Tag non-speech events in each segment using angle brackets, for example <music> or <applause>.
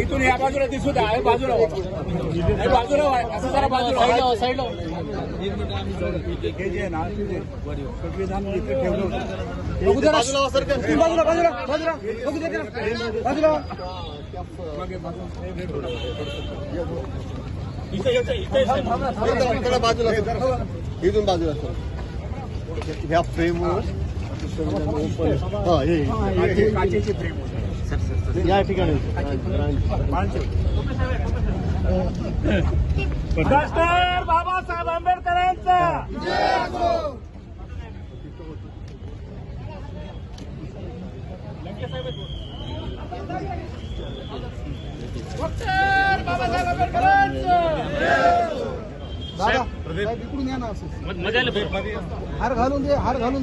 इथून या बाजूला दिसू द्या हे बाजूला बाजूला. असं जरा बाजूला हे जे आहे ना संविधान इथे ठेवलं होतं. बघू जरा. तुम्ही बाजूला बाजूला बाजूला बघू दे त्याला. बाजूला इकडे बाजूला सर. इथून बाजूला ह्या फ्रेमवर हा हे काचेची फ्रेम. या ठिकाणी. डॉक्टर बाबासाहेब आंबेडकरांचा. डॉक्टर बाबासाहेब आंबेडकरांचा. इकडून या ना असं. मजा आली हार घालून दे हार घालून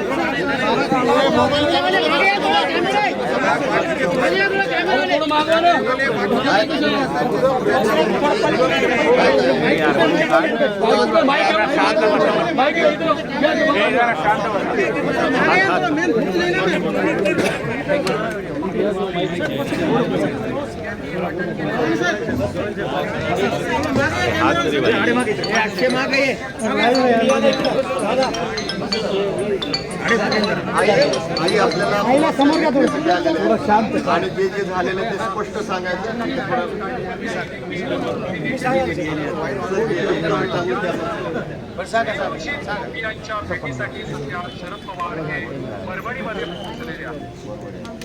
मागे मागे आई आपल्याला समोर शांत आणि जे जे झालेलं ते स्पष्ट सांगायचं आणि ते थोडं-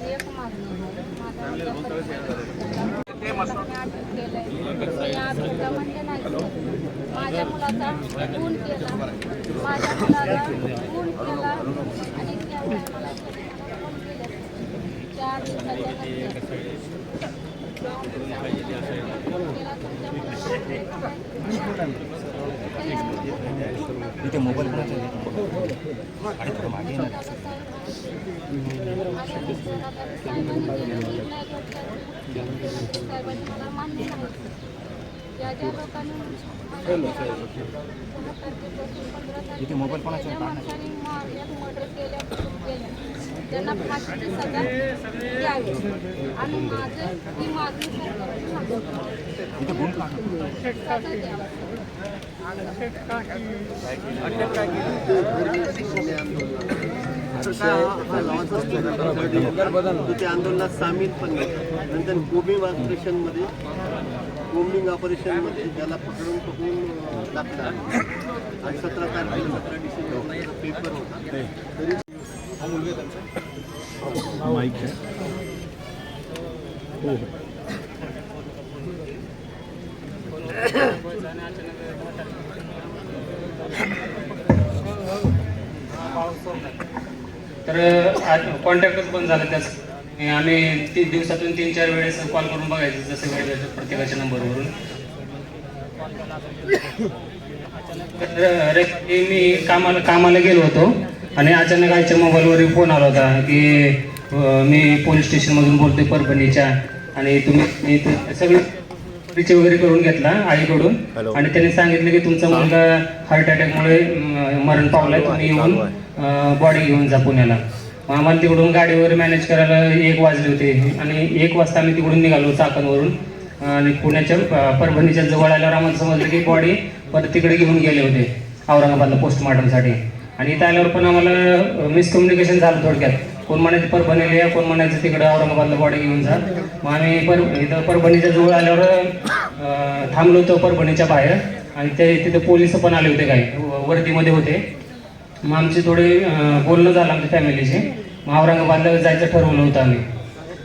एक मागणी आहे. माझा केलंय. माझ्या मुलाचा खून केला. माझ्या मुलाला खून केला. आणि त्या मला चार दिवसाच्या इथे मोबाईल मला मान्य ज्या ज्या लोकांनी इथे मोबाईल? मर्डर केल्या त्यांना फाशीची सजा द्यावी आणि माझं ही मागणी आंदोलनात सामील पण नंतर कोबिंग ऑपरेशनमध्ये कोम्बिंग ऑपरेशनमध्ये ज्याला पकडून पकडून टाकला. आणि सतरा तारखेला सतरा डिसेंबर पेपर होता तरी तर आज कॉन्टॅक्टच बंद झाला त्याच. आम्ही तीन दिवसातून तीन चार वेळेस कॉल करून बघायचं जसं वेळ भेटतो प्रत्येकाच्या नंबरवरून तर मी कामाला कामाला गेलो होतो आणि अचानक आईच्या मोबाईलवर फोन आला होता की मी पोलीस स्टेशनमधून बोलतोय परभणीच्या आणि तुम्ही सगळं परिचय वगैरे करून घेतला आईकडून. आणि त्यांनी सांगितलं की तुमचा मुलगा हार्ट अटॅकमुळे मरण पावलाय तुम्ही येऊन बॉडी घेऊन जा पुण्याला. आम्हाला तिकडून गाडी वगैरे मॅनेज करायला एक वाजले होते. आणि एक वाजता आम्ही तिकडून निघालो चाकणवरून. आणि पुण्याच्या परभणीच्या जवळ आल्यावर आम्हाला समजलं की बॉडी परत तिकडे घेऊन गेले होते औरंगाबादला पोस्टमॉर्टमसाठी आणि इथं आल्यावर पण आम्हाला मिसकम्युनिकेशन झालं थोडक्यात. कोण म्हणायचं परभणीला या कोण म्हणायचं तिकडं औरंगाबादला बॉडी घेऊन जा. मग आम्ही पर इथं परभणीच्या जवळ आल्यावर थांबलो होतो परभणीच्या बाहेर. आणि ते तिथे पोलीस पण आले होते काही वर्दीमध्ये होते. मग आमचे थोडे बोलणं झालं आमच्या फॅमिलीशी मग औरंगाबादला जायचं ठरवलं होतं आम्ही.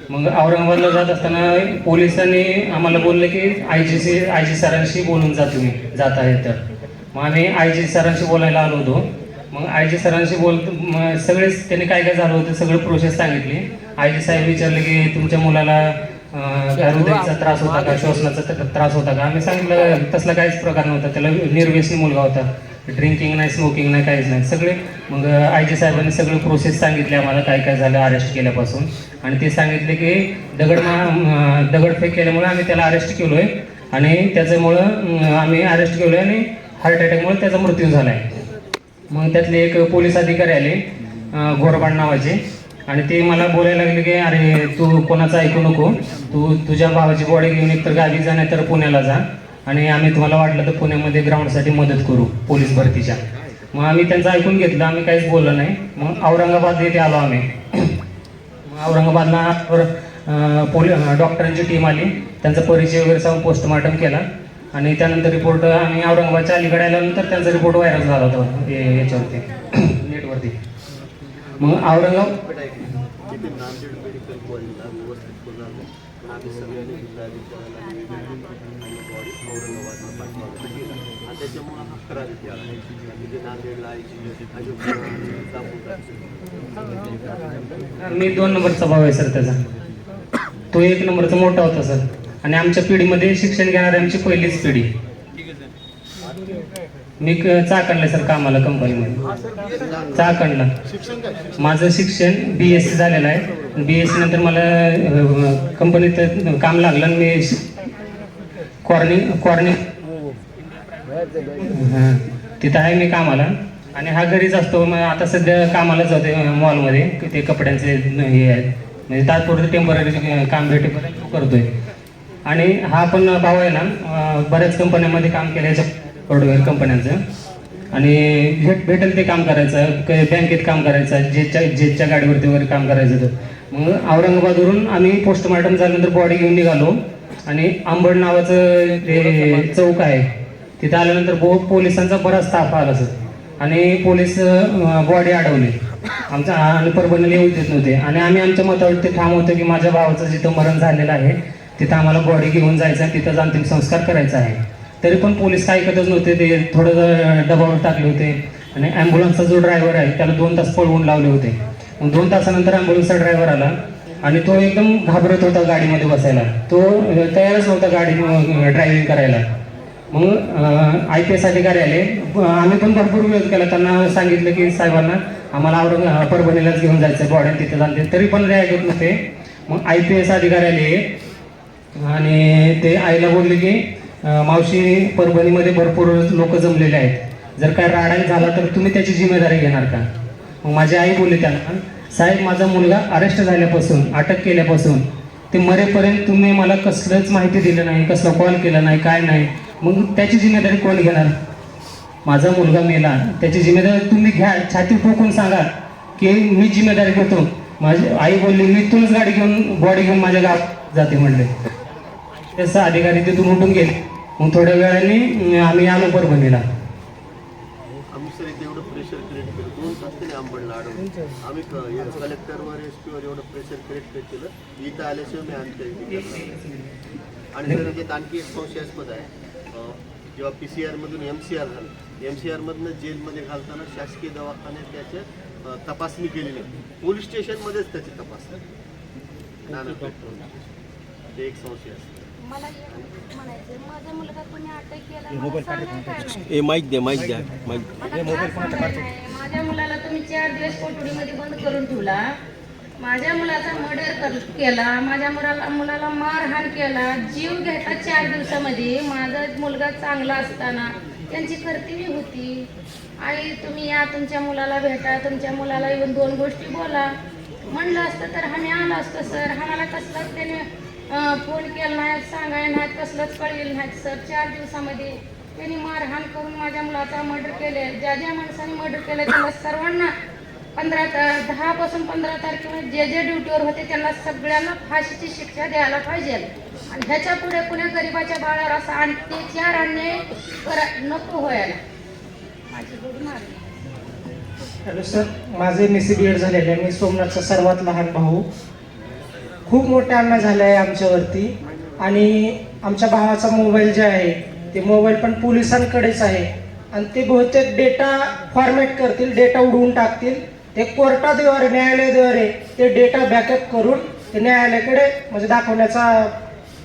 मग औरंगाबादला जात असताना पोलिसांनी आम्हाला बोललं की I G C I G सरांशी बोलून जा तुम्ही जात आहे तर. मग आम्ही आय जी सरांशी बोलायला आलो होतो. मग आय जी सरांशी बोल मग सगळेच त्यांनी काय काय झालं होतं सगळं प्रोसेस सांगितली. आय जी साहेब विचारले की तुमच्या मुलाला हृदयाचा त्रास होता का श्वसनाचा त्रास होता का? आम्ही सांगितलं तसला काहीच प्रकार नव्हता. त्याला निर्व्यसनी मुलगा होता. ड्रिंकिंग नाही स्मोकिंग नाही काहीच नाही. सगळे मग आय जी साहेबांनी सगळे प्रोसेस सांगितले आम्हाला काय काय झालं अरेस्ट केल्यापासून. आणि ते सांगितले की दगड मा दगडफेक केल्यामुळे आम्ही त्याला अरेस्ट केलो आहे आणि त्याच्यामुळं आम्ही अरेस्ट केलो आहे आणि हार्ट अटॅकमुळे त्याचा मृत्यू झाला आहे मग त्यातले एक पोलीस अधिकारी आले घोरबाण घोरबाड नावाचे. आणि ते मला बोलायला लागले की अरे तू कोणाचं ऐकू नको. तू तुझ्या भावाची बॉडी घेऊन एकतर गावी जा नाही तर पुण्याला जा. आणि आम्ही तुम्हाला वाटलं तर पुण्यामध्ये ग्राउंडसाठी मदत करू पोलीस भरतीच्या. मग आम्ही त्यांचं ऐकून घेतलं आम्ही काहीच बोललो नाही. मग औरंगाबाद येथे आलो आम्ही. मग औरंगाबादला अं, पोली डॉक्टरांची टीम आली. त्यांचा परिचय वगैरे सांगून पोस्टमार्टम केला. आणि त्यानंतर रिपोर्ट आम्ही औरंगाबादच्या अलीकडे आल्यानंतर त्यांचा रिपोर्ट व्हायरल झाला होता हे- याच्यावरती <clears throat> नेटवरती मग औरंगाबाद? तिथे नांदेड मेडिकल कॉलेजला व्यवस्थित होणार नाही पण आम्ही सगळ्यांनी जिल्हाधिकाऱ्याला निवेदन दिलं आणि बॉडी औरंगाबादला पाठवायला गेला आणि त्याच्यामुळं हा खरा म्हणजे नांदेडला मी दोन नंबरचा भाव आहे सर त्याचा. तो एक नंबरचा मोठा होता सर. आणि आमच्या पिढीमध्ये शिक्षण घेणारी आमची पहिलीच पिढी. मी क- चाकणला सर कामाला कंपनीमध्ये चाकणला. माझं शिक्षण बी एस सी झालेलं आहे. बी एस सी नंतर मला कंपनीत काम लागलं आणि मी कॉर्निंग कॉर्निंग हां. तिथं आहे मी कामाला. आणि हा घरीच असतो. मग आता सध्या कामाला जाते मॉलमध्ये ते कपड्यांचे हे आहेत. म्हणजे तात्पुरते टेंपररी काम भेटेपर्यंत करतोय. आणि हा पण भाऊ आहे ना बऱ्याच कंपन्यांमध्ये काम केल्याच्या सॉफ्टवेअर कंपन्यांचं. आणि भेट भेटेल ते काम करायचं क- बँकेत काम करायचं जेच्या जेच्या गाडीवरती वगैरे काम करायचं तर मग औरंगाबादवरून आम्ही पोस्टमार्टम झाल्यानंतर बॉडी घेऊन निघालो. आणि आंबड नावाचं ते चौक आहे तिथं आल्यानंतर बो पोलिसांचा बराच ताफा आला सर. आणि पोलीस बॉडी अडवली. आमचा आणि परभणीला येऊ देत नव्हते. आणि आम्ही आमच्या मतावर ते ठाम होतो की माझ्या भावाचं जिथं मरण झालेलं आहे तिथं आम्हाला बॉडी घेऊन जायचं आहे तिथंच अंतिम संस्कार करायचा आहे. तरी पण पोलीस काय ऐकतच नव्हते ते थोडं जर दबावर टाकले होते. आणि ॲम्ब्युलन्सचा जो ड्रायव्हर आहे त्याला दोन तास पळवून लावले होते. मग दोन तासानंतर ॲम्ब्युलन्सचा ड्रायव्हर आला आणि तो एकदम घाबरत होता गाडीमध्ये बसायला. तो तयारच नव्हता गाडी ड्रायव्हिंग करायला. मग आय पी एस अधिकारी आले आम्ही पण भरपूर विरोध केला. त्यांना सांगितलं की साहेबांना आम्हाला औरंग परभणीलाच घेऊन जायचं बॉड्या तिथे जाते. तरी पण ते नव्हते. मग आय पी एस अधिकारी आले आणि ते आईला बोलले की मावशी परभणीमध्ये भरपूर लोक जमलेले आहेत. जर काय राडाई झाला तर तुम्ही त्याची जिम्मेदारी घेणार का? मग माझी आई बोलली त्यांना साहेब माझा मुलगा अरेस्ट झाल्यापासून अटक केल्यापासून ते मरेपर्यंत तुम्ही मला कसलंच माहिती दिलं नाही कसला कॉल केला नाही काय नाही. मग त्याची जिम्मेदारी कोण घेणार? माझा मुलगा मेला. त्याची जिम्मेदारी तुम्ही घ्या छाती ठोकून सांगा की मी जिम्मेदारी घेतो. माझी आई बोलली मी इथूनच गाडी घेऊन बॉडी घेऊन माझ्या गावात जाते म्हणले. तसं अधिकारी तिथून उठून गेले. मग थोड्या वेळाने आम्ही आलो सर इथे एवढं प्रेशर क्रिएट दोन आंबडला आम्ही एवढं प्रेशर क्रिएट केलं. इथं आल्याशिवाय मी आणि आणखी एक संशयास्पद आहे. जेव्हा पी सी आरमधून एम सी आर झालं एम सी आरमधनं जेलमध्ये घालताना शासकीय दवाखान्यात त्याच्या तपासणी केली नाही पोलीस स्टेशनमध्येच त्याची तपासणी. पेट्रोल. ते एक संशय असतो मला एक म्हणायचं माझा मुलगा कोणी अटक केला सांगाय काय नाही. ए माईक दे माईक द्या माईक मला काय सांगाय नाही? माझ्या मुलाला तुम्ही चार दिवस कोठडीमध्ये बंद करून ठेवला. माझ्या मुलाचा मर्डर केला. माझ्या मुलाला मुलाला मारहाण केला. जीव घेतला चार दिवसामध्ये. माझा मुलगा चांगला असताना त्यांची कर्तव्य होती. आई तुम्ही या तुमच्या मुलाला भेटा तुमच्या मुलाला येऊन दोन गोष्टी बोला. म्हणलं असतं तर आम्ही आलो असतो सर. आम्हाला कसलाच त्याने फोन केला नाही सांगायला नाहीत कसलंच कळलेलं नाहीत सर चार दिवसामध्ये त्यांनी मारहाण करून माझ्या मुलाचा मर्डर केले ज्या ज्या माणसाने मर्डर केलं त्यांना सर्वांना पंधरा ता- दहा पासून पंधरा तारखेवर जे जे ड्युटीवर होते त्यांना सगळ्यांना फाशीची शिक्षा द्यायला पाहिजे. आणि ह्याच्या पुढे कुण्या गरिबाच्या बाळावर असा अत्याचार अन्याय करा नको व्हायला. माझी हॅलो सर. माझे एम सी बी एड झालेले आहे. मी सोमनाथचा सर्वात लहान भाऊ. खूप मोठा अन्याय झाला आहे आमच्यावरती. आणि आमच्या भावाचा मोबाईल जे आहे ते मोबाईल पण पोलिसांकडेच आहे. आणि ते बहुतेक डेटा फॉर्मॅट करतील डेटा उडवून टाकतील. ते कोर्टाद्वारे न्यायालयाद्वारे ते डेटा बॅकअप करून ते न्यायालयाकडे म्हणजे दाखवण्याचा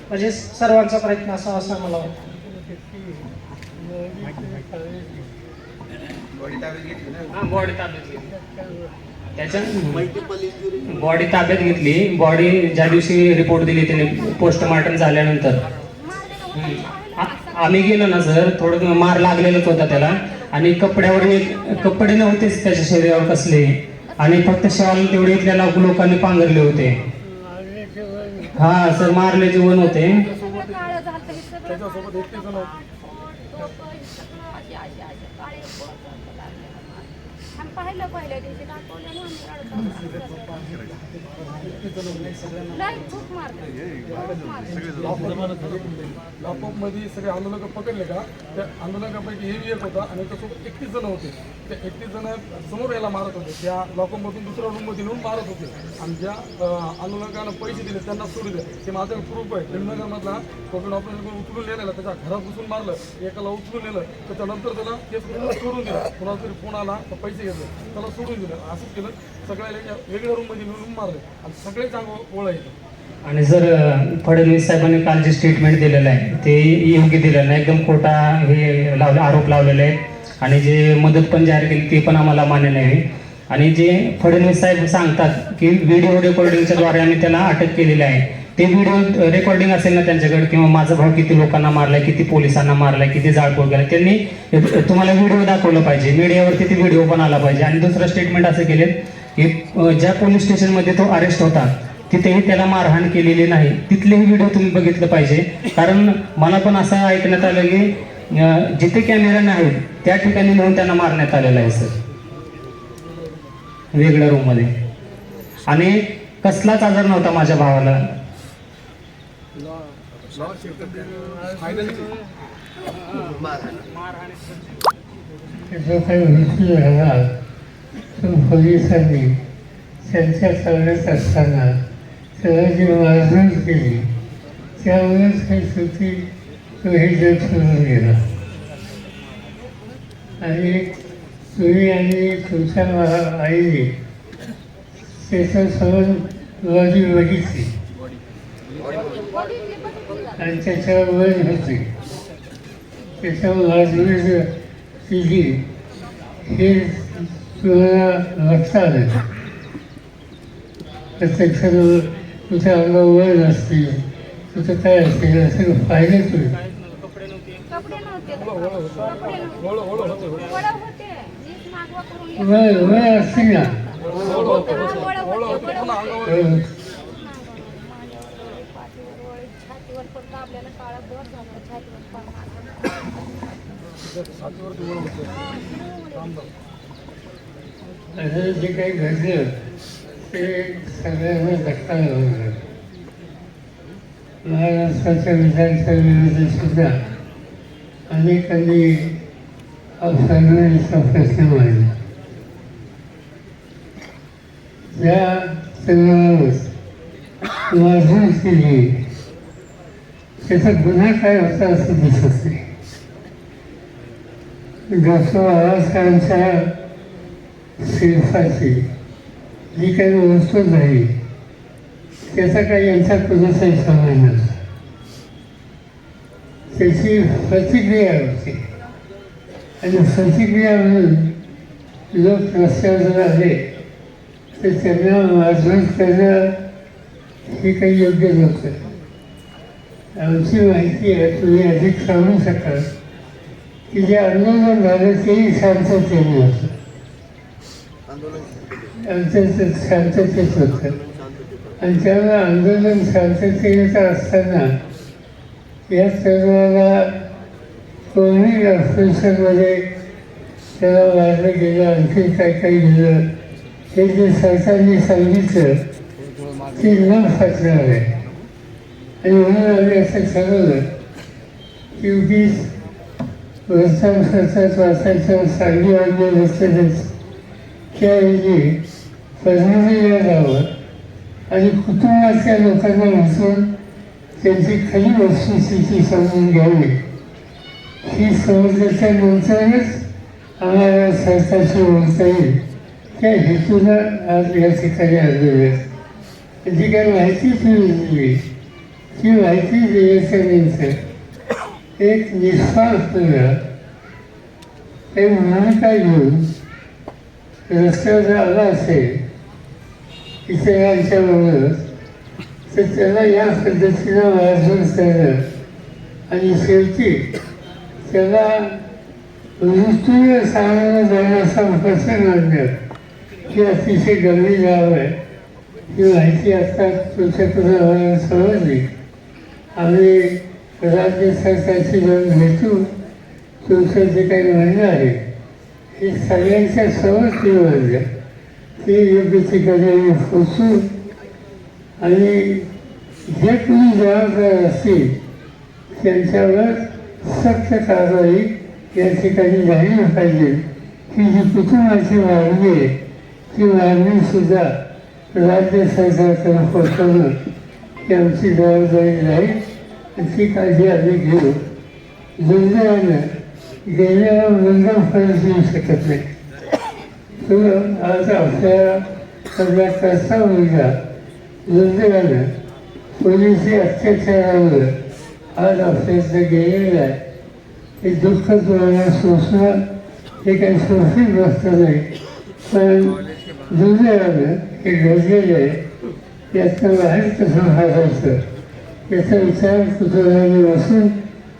म्हणजे सर्वांचा प्रयत्न असावा असं मला वाटतं. बॉडी ताब्यात घेतली बॉडी ताब्यात घेतली. बॉडी ज्या दिवशी रिपोर्ट दिली त्याने पोस्टमार्टम झाल्यानंतर. आम्ही गेलो ना सर थोडं मार लागलेलाच होता त्याला. आणि कपड्यावर कपडे नव्हतेच त्याच्या शरीरावर कसले. आणि फक्त शॉल तेवढे इथल्या लोक- लोकांनी पांघरले होते. हा सर मारले जीवन होते सगळं काळं झालं हे सगळं त्याच्यासोबत एकटे जण होते. डोकं हे सगळं असे असे असे काळे पोट झालं लागलेलं मला. आम्ही पाहिलं पहिल्या दिवशी दाखवलं ना आम्ही रडत लय खूप मारलं खूप मारलं लॉकअपमध्ये सगळे आंदोलक पकडले का? त्या आंदोलकापैकी हे एक होता आणि त्यासोबत एकतीस जण होते. त्या एकतीस जण समोर याला मारत होते. त्या लॉकअप मधून दुसऱ्या रूममध्ये नेऊन मारत होते. आणि ज्या आंदोलकांना पैसे दिले त्यांना सोडू द्या ते माझं प्रूफ आहे. भीमनगर मधला कोकण ऑपरेशन करून उचलून नेलेला. त्याच्या घरात घुसून मारलं. एकाला उचलून नेलं. त्याच्यानंतर त्याला केस करून सोडून दिलं. कोणाला तरी फोन आला तर पैसे घेतले. त्याला सोडून दिलं. असंच केलं. सगळ्या वेगळ्या रूममध्ये मारले. आणि सगळे चांगलं ओळख येतं आणि जर फडणवीस साहेबांनी काल जे स्टेटमेंट दिलेलं आहे ते योग्य दिलेलं नाही. एकदम खोटा हे लावले आरोप लावलेले आहेत. आणि जे मदत पण जाहीर केली ते पण आम्हाला मान्य नाही. आणि जे फडणवीस साहेब सांगतात की व्हिडिओ रेकॉर्डिंगच्या द्वारे आम्ही त्याला अटक केलेली आहे. ते व्हिडिओ रेकॉर्डिंग असेल ना त्यांच्याकडे किंवा माझा भाऊ किती लोकांना मारलाय किती पोलिसांना मारलाय किती जाळपोळ केला त्यांनी तुम्हाला व्हिडिओ दाखवलं पाहिजे. मीडियावरती ते व्हिडिओ पण आला पाहिजे. आणि दुसरं स्टेटमेंट असं केलेत की ज्या पोलीस स्टेशनमध्ये तो अरेस्ट होता तिथेही त्याला मारहाण केलेली नाही. तिथलेही व्हिडिओ तुम्ही बघितलं पाहिजे. कारण मला पण असं ऐकण्यात आलं की जिथे कॅमेरा नाही त्या ठिकाणी नेऊन त्यांना मारण्यात आलेलं आहे सर वेगळ्या रूममध्ये आणि कसलाच आजार नव्हता माझ्या भावाला. जो काही मृत्यू झाला तो पोलिसांनी त्यांच्या ताब्यात असताना त्याला जी मारहाण केली त्यामुळेच काही सुटी तो हे जग सोडून गेला आणि तुम्ही आणि तुमच्या आईने त्याचं सगळं बघितली आणि त्याच्यावर वर होते त्याच्यावर बाजूने केली हे तुम्हाला लक्षात आलं प्रत्यक्षात तुझ्या अंगावर वर असतील तुझं काय असेल असं पाहिलं तुम्ही कपडे नव्हते कपडे नव्हते ओळ ओळ होते वडा होते नीट मागवा करून येत. वर वर असतील ना हा, वडा होते वडा होते वर पाठीवर वळ, छातीवर पण छातीवर जे काही घडलं ते सगळ्यांना धक्का लागला महाराष्ट्राच्या विधानसभेमध्ये सुद्धा अनेकांनी फडणवीसचा प्रश्न मांडला. ज्या तरुणावर मारहाण केली त्याचा गुन्हा काय होता असं दिसत नाही. डॉक्टर बाबासाहेबांच्या शिल्पाची जी काही वस्तू झाली त्याचा काही यांचा कुणाचाही संबंध नसतो त्याची प्रतिक्रिया होती. आणि प्रतिक्रिया म्हणून लोक रस्त्यावर जर आले तर त्यांना मारहाण करणं हे काही योग्य नव्हतं. आमची माहिती आहे तुम्ही अधिक सांगू शकाल. की जे आंदोलन झालं तेही शांततेने होतं. आमचं शांततेत होतं. आणि त्यामुळे आंदोलन शांततेत असताना या तरुणाला कोणी ऑपरेशनमध्ये त्याला मारलं गेलं आणखी काय काय गेलं हे जे सरकारने सांगितलं ते न फाटणार आहे. आणि म्हणून आम्ही असं ठरवलं की उगीच वर्षानुवर्षात वाचायचं सांगली वाजले बसलेच त्याऐवजी फडणवीसला जावं आणि कुटुंबातल्या लोकांना उचलून त्यांची खरी वस्तुस्थिती समजून घ्यावी ही समजल्याच्यानंतरच आम्हाला सरकारशी बोलता येईल त्या हेतूनं आज या ठिकाणी आलेले आहे जी काही माहिती तुम्ही दिली ती माहिती दिल्याच्यानंतर एक निस्वार्थपणा ते भूमिका घेऊन रस्त्यावर आला असेल इतरांच्याबरोबर तर त्याला या पद्धतीनं वाजवून करणं आणि शेवटी त्याला ऋतूय सामोरं जाण्याचा प्रसंग आणण्यात ही अतिशय गंभीर बाब आहे. ही माहिती आता तुमच्याकडून समजली. आम्ही राज्य सरकारची लोन भेटू तुमचं जे काही म्हणणं आहे. हे सगळ्यांच्या समोर ती म्हणलं ते योग्य ठिकाणी आम्ही पोचू आणि जे कोणी जबाबदार असतील त्यांच्यावर सक्त कारवाई या ठिकाणी झाली पाहिजे. की जी कुटुंबाची मागणी आहे ती मागणीसुद्धा राज्य सरकारकडे पोचवणं ही आमची जबाबदारी राहील आणि ती काळजी आम्ही घेऊ. दुर्दैवानं गेल्यावर बंधन फरक येऊ शकत नाही. तो आज आपल्याला सगळ्या कसा मुलगा दुर्दैवानं पोलिसी अत्याचारावर आज आपल्याकडे गेलेला आहे. हे दुःख तुम्हाला सोसणं हे काही सोपी गोष्ट नाही. पण दुर्दैवानं हे घडलेलं आहे. यातनं बाहेर कसं काढायचं याचा विचार कुटुंबाने बसून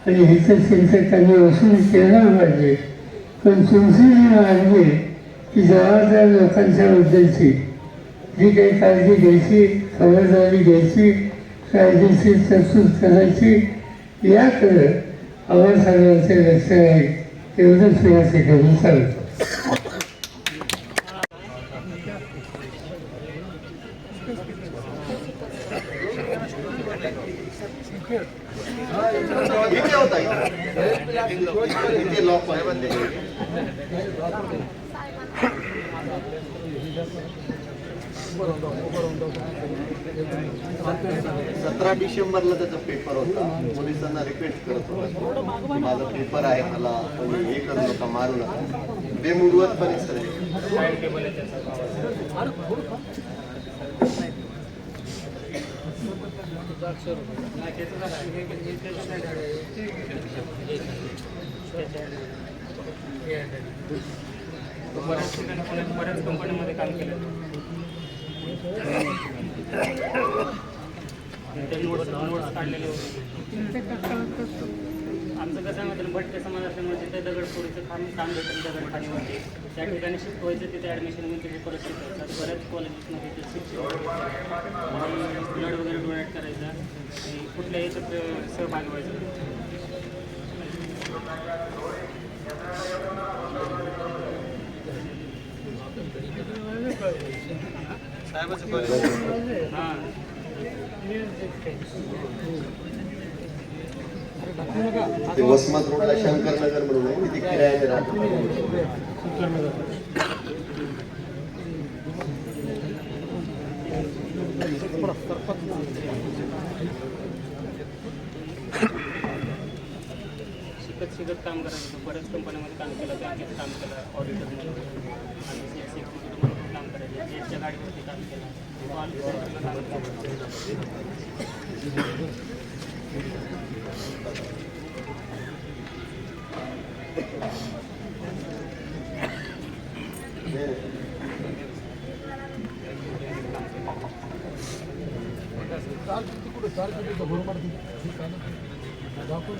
आणि हितचिंतकांनी बसून केला पाहिजे. पण तुमची जी मागणी आहे, की जबाबदार लोकांच्या बद्दलची जी काही काळजी घ्यायची खबरदारी घ्यायची काळजीची तरतूद करायची याकडं आम्हाला सगळ्यांचे लक्ष आहे. एवढंच मी या ठिकाणी सांगतो इथे होता लॉक सतरा डिसेंबरला त्याचा पेपर होता. पोलिसांना रिक्वेस्ट करत होता. माझा पेपर आहे मला कोणी हे करू नका मारू नका. बेमुडवतपणे सर बऱ्याच ठिकाणी पुण्यात बऱ्याच कंपनीमध्ये काम केलं त्यांनी नोट्स नोट्स काढलेले होते आमचं कसं माहिती आहे, भटके समाज असल्यामुळे तिथे दगडफोडीचं काम काम भेटेल दगड खाणीवरती त्या ठिकाणी शिफ्ट व्हायचं तिथे ॲडमिशन घेऊन तिथे परत शिकवायचं बऱ्याच कॉलेजेसमध्ये ते शिक्षण आणि ब्लड वगैरे डोनेट करायचं आणि कुठल्याही याच्यात सहभागी व्हायचं. हां. ते वसमत रोडला शंकरनगर म्हणून आहे. तिथे किरायाने राहतो शिकत शिकत काम करायचं बऱ्याच कंपन्यामध्ये काम केलं बँकेत काम केलं ऑडिटर म्हणून आणि काम करायचं जेटच्या गाडीवरती काम केलं. काम केलं चार किती कुठे? चार किती? भरून मारते दाखवून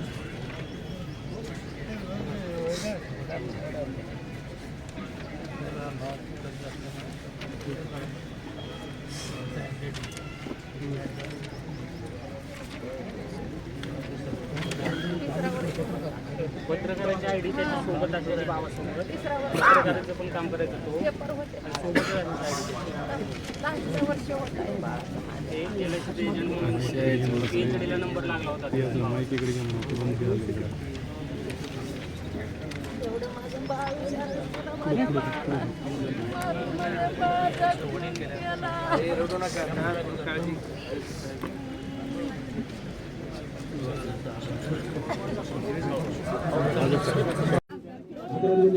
पत्रकाराची आय डी त्याच्या सोबत असायची बाबासोबत पत्रकाराचं पण काम करायचं तो पेपर होते आणि सोबतच असायची आय डी दहावीचं वर्ष होतं ते एल एजंट म्हणून पीएचडीला नंबर लागला होता एवढं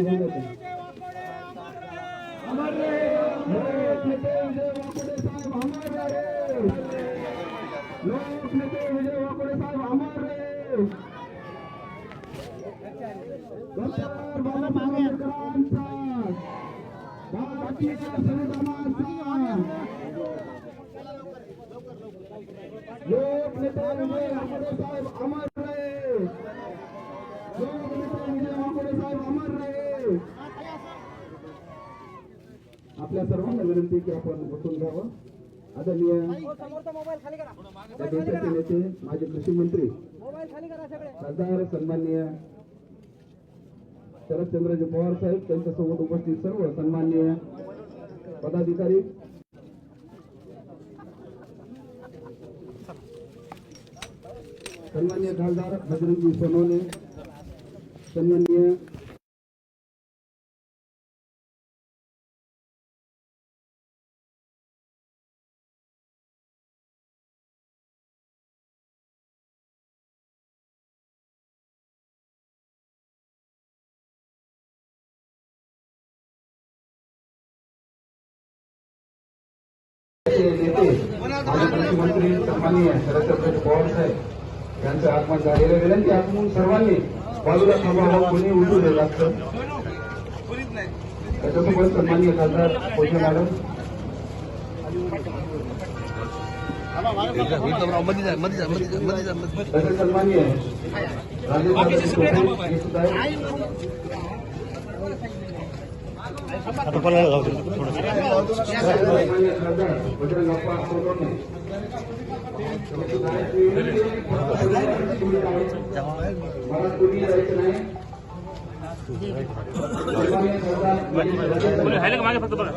माझं बाळ विचारलं तुला आपल्या सर्वांना विनंती की आपण बसून घ्यावं. आदरणीय नेते माजी कृषी मंत्री खासदार सन्माननीय शरदचंद्रजी पवार साहेब त्यांच्यासोबत उपस्थित सर्व सन्माननीय पदाधिकारी. सन्माननीय खासदार बजरंगजी सोनवणे. सन्माननीय नेते माजी कृषीमंत्री सन्माननीय शरदचंद्र पवार साहेब यांचं आगमन झालेलं आहे. विनंती आपण सर्वांनी बाजूला थांबावं कोणी उठू नये जास्त त्याच्यासोबत सन्माननीय खासदार पोषण मॅडम. तसेच सन्माननीय हे सुद्धा मागे फक्त बघा?